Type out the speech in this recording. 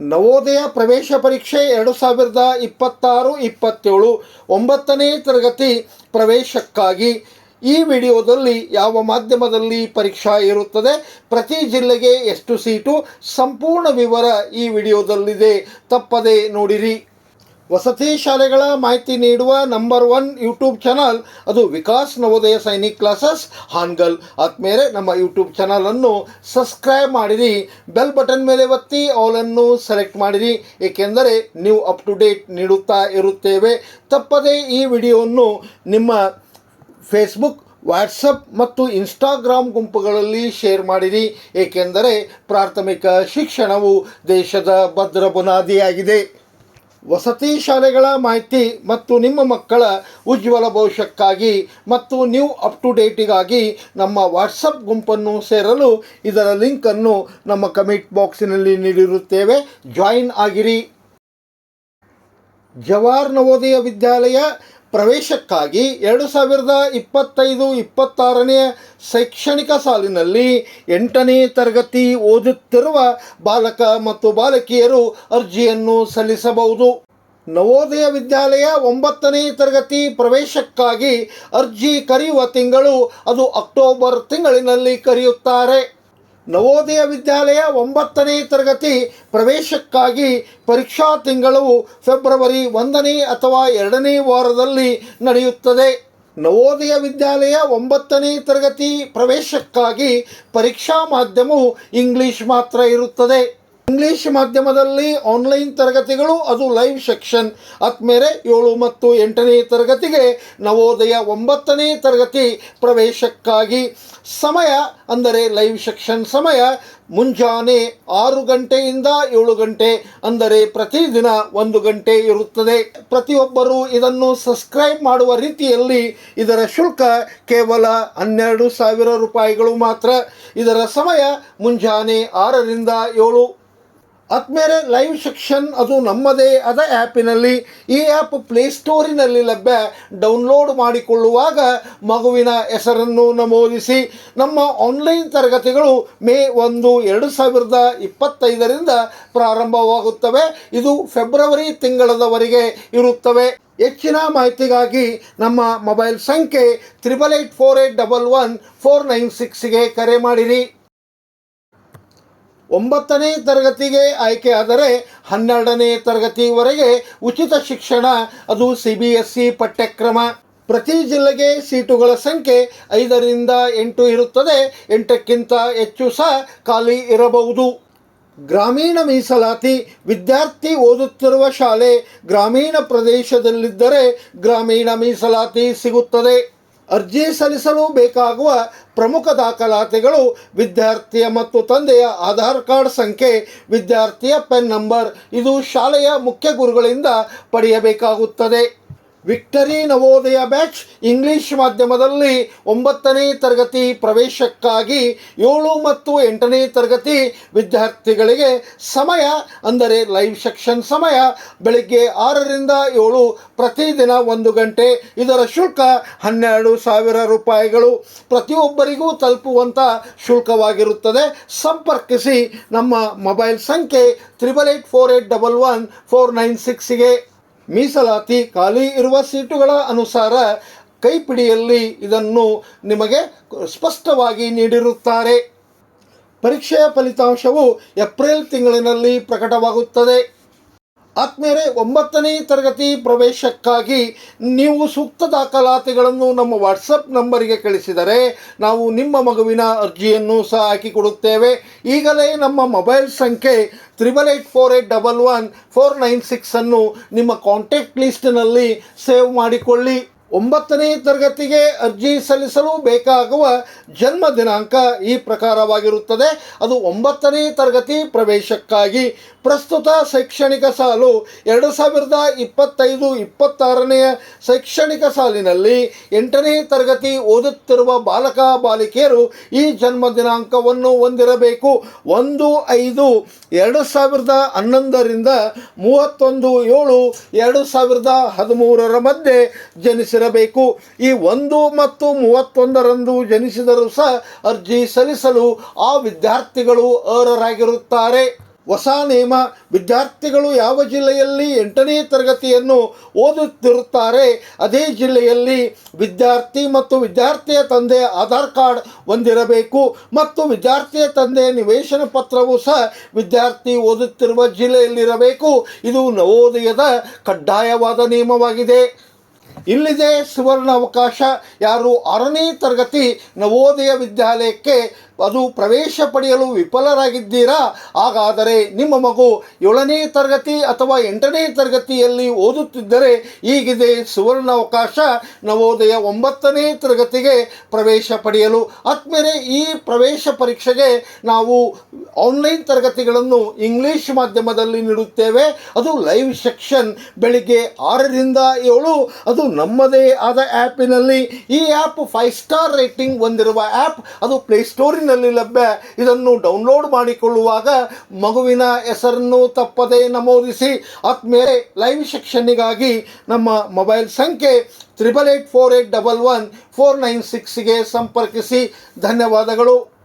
ನವೋದಯ ಪ್ರವೇಶ ಪರೀಕ್ಷೆ ಎರಡು ಸಾವಿರದ ಇಪ್ಪತ್ತಾರು, ಇಪ್ಪತ್ತೇಳು ಒಂಬತ್ತನೇ ತರಗತಿ ಪ್ರವೇಶಕ್ಕಾಗಿ ಈ ವಿಡಿಯೋದಲ್ಲಿ ಯಾವ ಮಾಧ್ಯಮದಲ್ಲಿ ಪರೀಕ್ಷಾ ಇರುತ್ತದೆ, ಪ್ರತಿ ಜಿಲ್ಲೆಗೆ ಎಷ್ಟು ಸೀಟು, ಸಂಪೂರ್ಣ ವಿವರ ಈ ವಿಡಿಯೋದಲ್ಲಿದೆ. ತಪ್ಪದೆ ನೋಡಿರಿ. ವಸತಿ ಶಾಲೆಗಳ ಮಾಹಿತಿ ನೀಡುವ ನಂಬರ್ ಒನ್ ಯೂಟ್ಯೂಬ್ ಚಾನಲ್ ಅದು ವಿಕಾಸ್ ನವೋದಯ ಸೈನಿಕ್ ಕ್ಲಾಸಸ್ ಹಾನ್ಗಲ್ ಆದ್ಮೇಲೆ ನಮ್ಮ ಯೂಟ್ಯೂಬ್ ಚಾನಲನ್ನು ಸಬ್ಸ್ಕ್ರೈಬ್ ಮಾಡಿರಿ. ಬೆಲ್ ಬಟನ್ ಮೇಲೆ ಒತ್ತಿ ಆಲನ್ನು ಸೆಲೆಕ್ಟ್ ಮಾಡಿರಿ. ಏಕೆಂದರೆ ನೀವು ಅಪ್ ಟು ಡೇಟ್ ನೀಡುತ್ತಾ ಇರುತ್ತೇವೆ. ತಪ್ಪದೇ ಈ ವಿಡಿಯೋವನ್ನು ನಿಮ್ಮ ಫೇಸ್ಬುಕ್ ವಾಟ್ಸಪ್ ಮತ್ತು ಇನ್ಸ್ಟಾಗ್ರಾಮ್ ಗುಂಪುಗಳಲ್ಲಿ ಶೇರ್ ಮಾಡಿರಿ. ಏಕೆಂದರೆ ಪ್ರಾಥಮಿಕ ಶಿಕ್ಷಣವು ದೇಶದ ಭದ್ರ ಬುನಾದಿಯಾಗಿದೆ. ವಸತಿ ಶಾಲೆಗಳ ಮಾಹಿತಿ ಮತ್ತು ನಿಮ್ಮ ಮಕ್ಕಳ ಉಜ್ವಲ ಭವಿಷ್ಯಕ್ಕಾಗಿ ಮತ್ತು ನ್ಯೂ ಅಪ್ ಟು ಡೇಟಿಗಾಗಿ ನಮ್ಮ ವಾಟ್ಸಪ್ ಗುಂಪನ್ನು ಸೇರಲು ಇದರ ಲಿಂಕನ್ನು ನಮ್ಮ ಕಮೆಂಟ್ ಬಾಕ್ಸಿನಲ್ಲಿ ನೀಡಿರುತ್ತೇವೆ. ಜಾಯಿನ್ ಆಗಿರಿ. ಜವಾಹರ್ ನವೋದಯ ವಿದ್ಯಾಲಯ ಪ್ರವೇಶಕ್ಕಾಗಿ ಎರಡು ಸಾವಿರದ ಇಪ್ಪತ್ತೈದು ಇಪ್ಪತ್ತಾರನೇ ಶೈಕ್ಷಣಿಕ ಸಾಲಿನಲ್ಲಿ ಎಂಟನೇ ತರಗತಿ ಓದುತ್ತಿರುವ ಬಾಲಕ ಮತ್ತು ಬಾಲಕಿಯರು ಅರ್ಜಿಯನ್ನು ಸಲ್ಲಿಸಬಹುದು. ನವೋದಯ ವಿದ್ಯಾಲಯ ಒಂಬತ್ತನೇ ತರಗತಿ ಪ್ರವೇಶಕ್ಕಾಗಿ ಅರ್ಜಿ ಕರೆಯುವ ತಿಂಗಳು ಅದು ಅಕ್ಟೋಬರ್ ತಿಂಗಳಿನಲ್ಲಿ ಕರೆಯುತ್ತಾರೆ. ನವೋದಯ ವಿದ್ಯಾಲಯ ಒಂಬತ್ತನೇ ತರಗತಿ ಪ್ರವೇಶಕ್ಕಾಗಿ ಪರೀಕ್ಷಾ ತಿಂಗಳು ಫೆಬ್ರವರಿ ಒಂದನೇ ಅಥವಾ ಎರಡನೇ ವಾರದಲ್ಲಿ ನಡೆಯುತ್ತದೆ. ನವೋದಯ ವಿದ್ಯಾಲಯ ಒಂಬತ್ತನೇ ತರಗತಿ ಪ್ರವೇಶಕ್ಕಾಗಿ ಪರೀಕ್ಷಾ ಮಾಧ್ಯಮವು ಇಂಗ್ಲಿಷ್ ಮಾತ್ರ ಇರುತ್ತದೆ. ಇಂಗ್ಲಿಷ್ ಮಾಧ್ಯಮದಲ್ಲಿ ಆನ್ಲೈನ್ ತರಗತಿಗಳು, ಅದು ಲೈವ್ ಸೆಕ್ಷನ್ ಆದ್ಮೇಲೆ ಏಳು ಮತ್ತು ಎಂಟನೇ ತರಗತಿಗೆ ನವೋದಯ ಒಂಬತ್ತನೇ ತರಗತಿ ಪ್ರವೇಶಕ್ಕಾಗಿ ಸಮಯ, ಅಂದರೆ ಲೈವ್ ಸೆಕ್ಷನ್ ಸಮಯ, ಮುಂಜಾನೆ ಆರು ಗಂಟೆಯಿಂದ ಏಳು ಗಂಟೆ, ಅಂದರೆ ಪ್ರತಿದಿನ ಒಂದು ಗಂಟೆ ಇರುತ್ತದೆ. ಪ್ರತಿಯೊಬ್ಬರು ಇದನ್ನು ಸಬ್ಸ್ಕ್ರೈಬ್ ಮಾಡುವ ರೀತಿಯಲ್ಲಿ ಇದರ ಶುಲ್ಕ ಕೇವಲ ಹನ್ನೆರಡು ಸಾವಿರ ರೂಪಾಯಿಗಳು ಮಾತ್ರ. ಇದರ ಸಮಯ ಮುಂಜಾನೆ ಆರರಿಂದ ಏಳು ಆದ್ಮೇಲೆ ಲೈವ್ ಸೆಕ್ಷನ್ ಅದು ನಮ್ಮದೇ ಆದ ಆ್ಯಪಿನಲ್ಲಿ. ಈ ಆ್ಯಪ್ ಪ್ಲೇಸ್ಟೋರಿನಲ್ಲಿ ಲಭ್ಯ. ಡೌನ್ಲೋಡ್ ಮಾಡಿಕೊಳ್ಳುವಾಗ ಮಗುವಿನ ಹೆಸರನ್ನು ನಮೂದಿಸಿ. ನಮ್ಮ ಆನ್ಲೈನ್ ತರಗತಿಗಳು ಮೇ ಒಂದು, ಎರಡು ಸಾವಿರದ ಇಪ್ಪತ್ತೈದರಿಂದ ಪ್ರಾರಂಭವಾಗುತ್ತವೆ. ಇದು ಫೆಬ್ರವರಿ ತಿಂಗಳದವರೆಗೆ ಇರುತ್ತವೆ. ಹೆಚ್ಚಿನ ಮಾಹಿತಿಗಾಗಿ ನಮ್ಮ ಮೊಬೈಲ್ ಸಂಖ್ಯೆ triple eight four eight double one four nine ಸಿಕ್ಸ್ಗೆ ಕರೆ ಮಾಡಿರಿ. ಒಂಬತ್ತನೇ ತರಗತಿಗೆ ಆಯ್ಕೆಯಾದರೆ ಹನ್ನೆರಡನೇ ತರಗತಿವರೆಗೆ ಉಚಿತ ಶಿಕ್ಷಣ, ಅದು ಸಿ ಬಿ ಎಸ್ ಸಿ ಪಠ್ಯಕ್ರಮ. ಪ್ರತಿ ಜಿಲ್ಲೆಗೆ ಸೀಟುಗಳ ಸಂಖ್ಯೆ ಐದರಿಂದ ಎಂಟು ಇರುತ್ತದೆ. ಎಂಟಕ್ಕಿಂತ ಹೆಚ್ಚು ಸಹ ಖಾಲಿ ಇರಬಹುದು. ಗ್ರಾಮೀಣ ಮೀಸಲಾತಿ, ವಿದ್ಯಾರ್ಥಿ ಓದುತ್ತಿರುವ ಶಾಲೆ ಗ್ರಾಮೀಣ ಪ್ರದೇಶದಲ್ಲಿದ್ದರೆ ಗ್ರಾಮೀಣ ಮೀಸಲಾತಿ ಸಿಗುತ್ತದೆ. ಅರ್ಜಿ ಸಲ್ಲಿಸಲು ಬೇಕಾಗುವ ಪ್ರಮುಖ ದಾಖಲಾತಿಗಳು ವಿದ್ಯಾರ್ಥಿಯ ಮತ್ತು ತಂದೆಯ ಆಧಾರ್ ಕಾರ್ಡ್ ಸಂಖ್ಯೆ, ವಿದ್ಯಾರ್ಥಿಯ ಪೆನ್ ನಂಬರ್. ಇದು ಶಾಲೆಯ ಮುಖ್ಯ ಗುರುಗಳಿಂದ ಪಡೆಯಬೇಕಾಗುತ್ತದೆ. ವಿಕ್ಟರಿ ನವೋದಯ ಬ್ಯಾಚ್ ಇಂಗ್ಲಿಷ್ ಮಾಧ್ಯಮದಲ್ಲಿ ಒಂಬತ್ತನೇ ತರಗತಿ ಪ್ರವೇಶಕ್ಕಾಗಿ ಏಳು ಮತ್ತು ಎಂಟನೇ ತರಗತಿ ವಿದ್ಯಾರ್ಥಿಗಳಿಗೆ ಸಮಯ, ಅಂದರೆ ಲೈವ್ ಸೆಕ್ಷನ್ ಸಮಯ, ಬೆಳಿಗ್ಗೆ ಆರರಿಂದ ಏಳು ಪ್ರತಿದಿನ ಒಂದು ಗಂಟೆ. ಇದರ ಶುಲ್ಕ ಹನ್ನೆರಡು ಸಾವಿರ ರೂಪಾಯಿಗಳು. ಪ್ರತಿಯೊಬ್ಬರಿಗೂ ತಲುಪುವಂಥ ಶುಲ್ಕವಾಗಿರುತ್ತದೆ. ಸಂಪರ್ಕಿಸಿ ನಮ್ಮ ಮೊಬೈಲ್ ಸಂಖ್ಯೆ triple eight four eight double one four nine ಸಿಕ್ಸ್ಗೆ ಮೀಸಲಾತಿ ಖಾಲಿ ಇರುವ ಸೀಟುಗಳ ಅನುಸಾರ ಕೈಪಿಡಿಯಲ್ಲಿ ಇದನ್ನು ನಿಮಗೆ ಸ್ಪಷ್ಟವಾಗಿ ನೀಡಿರುತ್ತಾರೆ. ಪರೀಕ್ಷೆಯ ಫಲಿತಾಂಶವು ಏಪ್ರಿಲ್ ತಿಂಗಳಿನಲ್ಲಿ ಪ್ರಕಟವಾಗುತ್ತದೆ. ಆದ್ಮೇಲೆ ಒಂಬತ್ತನೇ ತರಗತಿ ಪ್ರವೇಶಕ್ಕಾಗಿ ನೀವು ಸೂಕ್ತ ದಾಖಲಾತಿಗಳನ್ನು ನಮ್ಮ ವಾಟ್ಸಪ್ ನಂಬರಿಗೆ ಕಳಿಸಿದರೆ ನಾವು ನಿಮ್ಮ ಮಗುವಿನ ಅರ್ಜಿಯನ್ನು ಸಹ ಹಾಕಿಕೊಡುತ್ತೇವೆ. ಈಗಲೇ ನಮ್ಮ ಮೊಬೈಲ್ ಸಂಖ್ಯೆ triple eight four eight double one four nine ಸಿಕ್ಸನ್ನು ನಿಮ್ಮ ಕಾಂಟ್ಯಾಕ್ಟ್ ಲಿಸ್ಟಿನಲ್ಲಿ ಸೇವ್ ಮಾಡಿಕೊಳ್ಳಿ. ಒಂಬತ್ತನೇ ತರಗತಿಗೆ ಅರ್ಜಿ ಸಲ್ಲಿಸಲು ಬೇಕಾಗುವ ಜನ್ಮ ದಿನಾಂಕ ಈ ಪ್ರಕಾರವಾಗಿರುತ್ತದೆ. ಅದು ಒಂಬತ್ತನೇ ತರಗತಿ ಪ್ರವೇಶಕ್ಕಾಗಿ ಪ್ರಸ್ತುತ ಶೈಕ್ಷಣಿಕ ಸಾಲು ಎರಡು ಸಾವಿರದ ಇಪ್ಪತ್ತೈದು ಇಪ್ಪತ್ತಾರನೆಯ ಶೈಕ್ಷಣಿಕ ಸಾಲಿನಲ್ಲಿ ಎಂಟನೇ ತರಗತಿ ಓದುತ್ತಿರುವ ಬಾಲಕ ಬಾಲಿಕೆಯರು ಈ ಜನ್ಮ ದಿನಾಂಕವನ್ನು ಹೊಂದಿರಬೇಕು. ಒಂದು ಐದು ಎರಡು ಸಾವಿರದ ಹನ್ನೊಂದರಿಂದ ಮೂವತ್ತೊಂದು ಏಳು ಎರಡು ಸಾವಿರದ ಹದಿಮೂರರ ಮಧ್ಯೆ ಜನಿಸಿರಬೇಕು ಈ ಒಂದು ಮತ್ತು ಮೂವತ್ತೊಂದರಂದು ಜನಿಸಿದರೂ ಸಹ ಅರ್ಜಿ ಸಲ್ಲಿಸಲು ಆ ವಿದ್ಯಾರ್ಥಿಗಳು ಅರ್ಹರಾಗಿರುತ್ತಾರೆ. ಹೊಸ ನಿಯಮ ವಿದ್ಯಾರ್ಥಿಗಳು ಯಾವ ಜಿಲ್ಲೆಯಲ್ಲಿ ಎಂಟನೇ ತರಗತಿಯನ್ನು ಓದುತ್ತಿರುತ್ತಾರೆ, ಅದೇ ಜಿಲ್ಲೆಯಲ್ಲಿ ವಿದ್ಯಾರ್ಥಿ ಮತ್ತು ವಿದ್ಯಾರ್ಥಿಯ ತಂದೆ ಆಧಾರ್ ಕಾರ್ಡ್ ಹೊಂದಿರಬೇಕು ಮತ್ತು ವಿದ್ಯಾರ್ಥಿಯ ತಂದೆ ನಿವೇಶನ ಪತ್ರವು ಸಹ ವಿದ್ಯಾರ್ಥಿ ಓದುತ್ತಿರುವ ಜಿಲ್ಲೆಯಲ್ಲಿರಬೇಕು. ಇದು ನವೋದಯದ ಕಡ್ಡಾಯವಾದ ನಿಯಮವಾಗಿದೆ ಇಲ್ಲಿದೆ ಸುವರ್ಣ ಅವಕಾಶ ಯಾರು ಆರನೇ ತರಗತಿ ನವೋದಯ ವಿದ್ಯಾಲಯಕ್ಕೆ ಅದು ಪ್ರವೇಶ ಪಡೆಯಲು ವಿಫಲರಾಗಿದ್ದೀರಾ? ಹಾಗಾದರೆ ನಿಮ್ಮ ಮಗು ಏಳನೇ ತರಗತಿ ಅಥವಾ ಎಂಟನೇ ತರಗತಿಯಲ್ಲಿ ಓದುತ್ತಿದ್ದರೆ ಈಗಿದೆ ಸುವರ್ಣ ಅವಕಾಶ ನವೋದಯ ಒಂಬತ್ತನೇ ತರಗತಿಗೆ ಪ್ರವೇಶ ಪಡೆಯಲು. ಆದ್ಮೇಲೆ ಈ ಪ್ರವೇಶ ಪರೀಕ್ಷೆಗೆ ನಾವು ಆನ್ಲೈನ್ ತರಗತಿಗಳನ್ನು ಇಂಗ್ಲೀಷ್ ಮಾಧ್ಯಮದಲ್ಲಿ ನೀಡುತ್ತೇವೆ. ಅದು ಲೈವ್ ಸೆಕ್ಷನ್. ಬೆಳಿಗ್ಗೆ ಆರರಿಂದ ಏಳು. ಅದು ನಮ್ಮದೇ ಆದ ಆ್ಯಪಿನಲ್ಲಿ ಈ ಆ್ಯಪ್ ಫೈವ್ ಸ್ಟಾರ್ ರೇಟಿಂಗ್ ಹೊಂದಿರುವ ಆ್ಯಪ್. ಅದು ಪ್ಲೇಸ್ಟೋರಿನಲ್ಲಿ ಲಭ್ಯ. ಇದನ್ನು ಡೌನ್ಲೋಡ್ ಮಾಡಿಕೊಳ್ಳುವಾಗ ಮಗುವಿನ ಹೆಸರನ್ನು ತಪ್ಪದೆ ನಮೂದಿಸಿ ಆತ್ಮೇಲೆ ಲೈವ್ ಶಿಕ್ಷಣಿಗಾಗಿ ನಮ್ಮ ಮೊಬೈಲ್ ಸಂಖ್ಯೆ triple eight four eight double one four nine ಸಿಕ್ಸ್ಗೆ ಸಂಪರ್ಕಿಸಿ. ಧನ್ಯವಾದಗಳು.